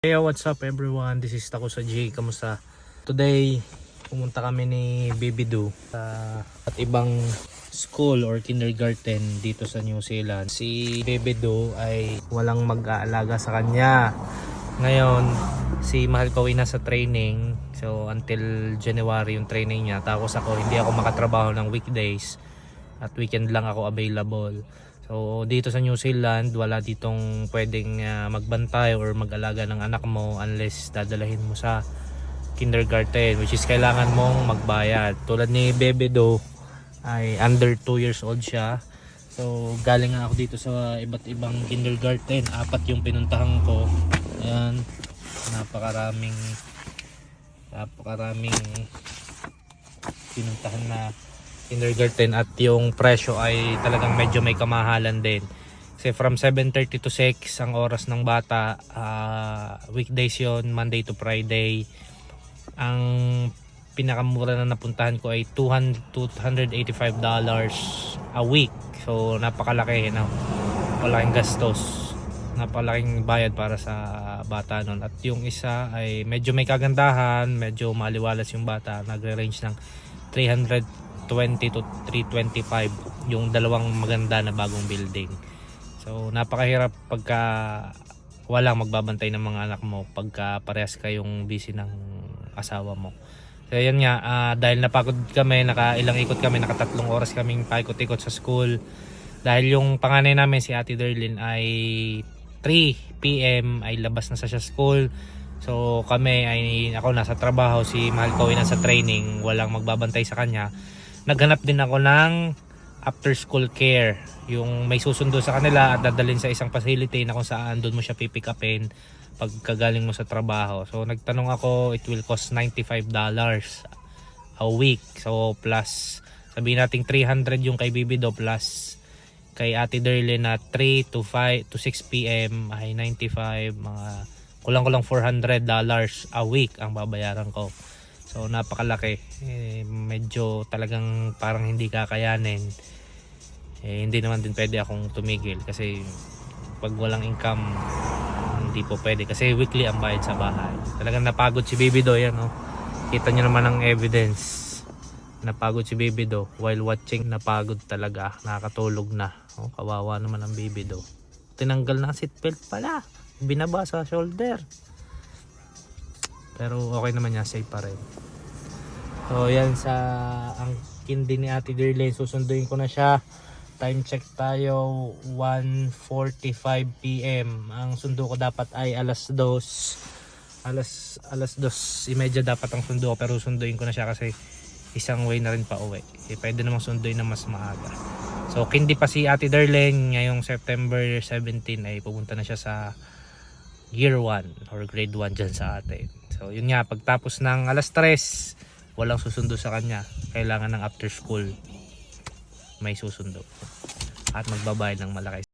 Hey, what's up everyone? This is Tako sa G. Kamusta? Today, pumunta kami ni Baby Do sa at ibang school or kindergarten dito sa New Zealand. Si Baby Do ay walang mag-aalaga sa kanya. Ngayon, si Mahal Kawi na sa training. So, until January yung training niya. Tapos ako, hindi ako makatrabaho ng weekdays. At weekend lang ako available. So dito sa New Zealand, wala ditong pwedeng ah, magbantay or mag-alaga ng anak mo unless dadalahin mo sa kindergarten which is kailangan mong magbayad. Tulad ni Bebe Do ay under 2 years old siya. So galing ako dito sa iba't ibang kindergarten. Apat yung pinuntahan ko. Ayan. Napakaraming napakaraming pinuntahan na kindergarten at yung presyo ay talagang medyo may kamahalan din. Kasi from 7.30 to 6 ang oras ng bata, ah, weekdays yon Monday to Friday. Ang pinakamura na napuntahan ko ay 200, 285 dollars a week. So napakalaki, no? Malaking gastos. Napalaking bayad para sa bata nun. At yung isa ay medyo may kagandahan, medyo maliwalas yung bata. Nagre-range ng 320 to 325 yung dalawang maganda na bagong building. So napakahirap pagka walang magbabantay ng mga anak mo pagka parehas kayong busy ng asawa mo. So yan nga, ah, dahil napagod kami, naka ilang ikot kami, nakatatlong oras kaming paikot-ikot sa school. Dahil yung panganay namin si Ate Derlin ay 3 p.m. ay labas na sa siya school. So kami ay ako nasa trabaho, si Mahal ko ay nasa training, walang magbabantay sa kanya. Naghanap din ako ng after school care, yung may susundo sa kanila at dadalhin sa isang facility na kung saan doon mo siya pipick upin pagkagaling mo sa trabaho. So nagtanong ako, it will cost $95 a week. So plus sabihin nating 300 yung kay Bibido plus kay Ate Derlin na 3 to 5 to 6 PM ay 95 mga kulang-kulang 400 dollars a week ang babayaran ko. So napakalaki. Eh, medyo talagang parang hindi kakayanin. Eh, hindi naman din pwede akong tumigil kasi pag walang income hindi po pwede kasi weekly ang bayad sa bahay. Talagang napagod si Baby Do yan oh. Kita niyo naman ang evidence. Napagod si Baby Do while watching napagod talaga. Nakakatulog na. Oh, kawawa naman ang Baby Do. Tinanggal na seatbelt pala. Binaba sa shoulder. Pero okay naman niya, safe pa rin. So yan sa ang kindi ni Ate Dirlene, susunduin ko na siya. Time check tayo 1:45 PM. Ang sundo ko dapat ay alas 2. Alas alas 2 imedya dapat ang sundo ko pero sunduin ko na siya kasi isang way na rin pa uwi. Eh, pwede namang sunduin na mas maaga. So kindi pa si Ate Darlene ngayong September 17 ay pupunta na siya sa year 1 or grade 1 dyan sa atin. So yun nga, pagtapos ng alas 3, walang susundo sa kanya. Kailangan ng after school may susundo. At magbabayad ng malaki.